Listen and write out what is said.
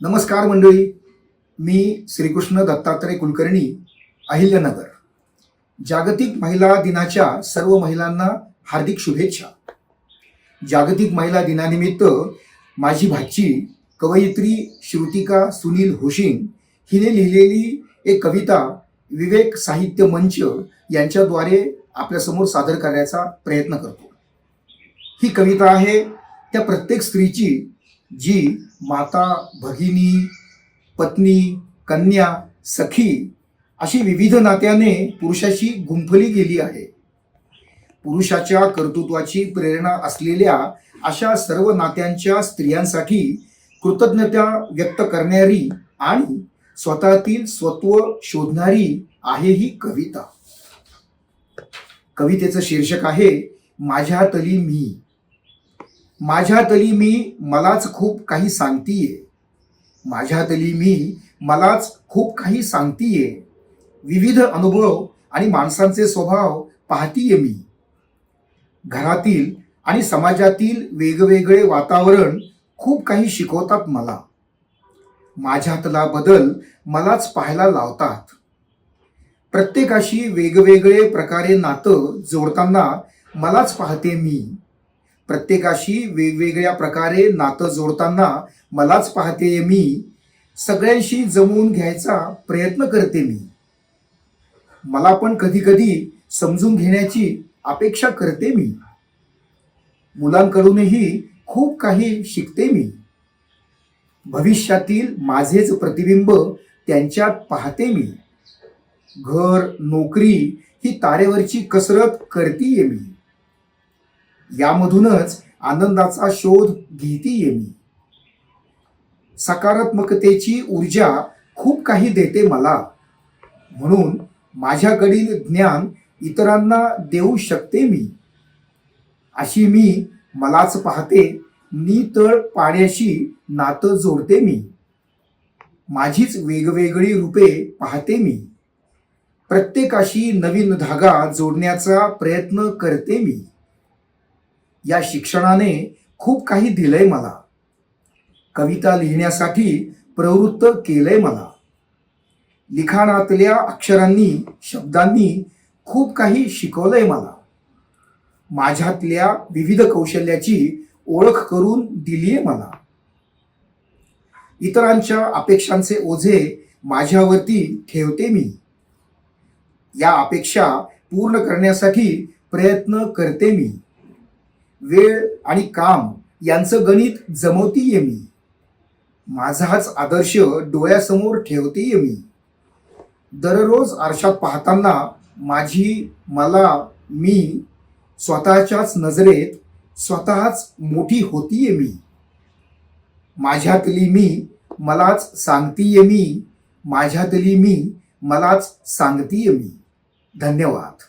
नमस्कार मंडळी. मी श्रीकृष्ण दत्तात्रय कुलकर्णी अहिल्यानगर. जागतिक महिला दिनाच्या सर्व महिलांना हार्दिक शुभेच्छा. जागतिक महिला दिनानिमित्त माझी भाची कवयित्री श्रुतिका सुनील होशिंग हिने लिहिलेली एक कविता विवेक साहित्य मंच यांच्याद्वारे आपल्यासमोर सादर करण्याचा प्रयत्न करतो. ही कविता आहे त्या प्रत्येक स्त्रीची जी माता भगिनी पत्नी कन्या सखी अशी विविध नात्याने पुरुषाशी गुंफली गेली आहे. पुरुषाच्या कर्तृत्वाची प्रेरणा असलेल्या अशा सर्व नात्यांच्या स्त्रियांसाठी कृतज्ञता व्यक्त करणारी आणि स्वतःतील स्वत्व शोधणारी आहे ही कविता. कवितेचं शीर्षक आहे माझ्यातली मी. माझ्या तली मी मलाच खूप काही सांगतीये. माझ्या तली मी मलाच खूप काही सांगतीये. विविध अनुभव आणि माणसांचे स्वभाव पाहतीये मी. घरातील आणि समाजातील वेगवेगळे वातावरण खूप काही शिकवतात मला. माझ्यातला बदल मलाच पाहायला लावतात. प्रत्येकाशी वेगवेगळे प्रकारे नातं जोडताना मलाच पाहते मी. प्रत्येकाशी वेगवेगळ्या प्रकारे नातं जोडताना मलाच पाहते मी सगळ्यांशी जमवून घ्यायचा प्रयत्न करते मी. मला पण कधी कधी समजून घेण्याची अपेक्षा करते मी. मुलांकडूनही खूप काही शिकते मी. भविष्यातील माझेच प्रतिबिंब त्यांच्यात पाहते मी. घर नोकरी ही तारेवरची कसरत करतीये मी. यामधूनच आनंदाचा शोध घेतीये मी. सकारात्मकतेची ऊर्जा खूप काही देते मला. म्हणून माझ्याकडील ज्ञान इतरांना देऊ शकते मी. अशी मी मलाच पाहते नितळ पाण्याशी नातं जोडते मी. माझीच वेगवेगळी रूपे पाहते मी. प्रत्येकाशी नवीन धागा जोडण्याचा प्रयत्न करते मी. या शिक्षणाने खूप काही दिलंय मला. कविता लिहिण्यासाठी प्रवृत्त केलंय मला. लिखाणातल्या अक्षरांनी शब्दांनी खूप काही शिकवलंय मला. माझ्यातल्या विविध कौशल्याची ओळख करून दिलीये मला. इतरांच्या अपेक्षांचे ओझे माझ्यावरती ठेवते मी. या अपेक्षा पूर्ण करण्यासाठी प्रयत्न करते मी. वेळ आणि काम यांचं गणित जमवतीये मी. माझाच आदर्श डोळ्यासमोर ठेवतेय मी. दररोज आरशात पाहताना माझी मला मी स्वतःच्याच नजरेत स्वतःच मोठी होतीये मी. माझ्यातली मी मलाच सांगतीये मी. माझ्यातली मी मलाच सांगतीये मी. धन्यवाद.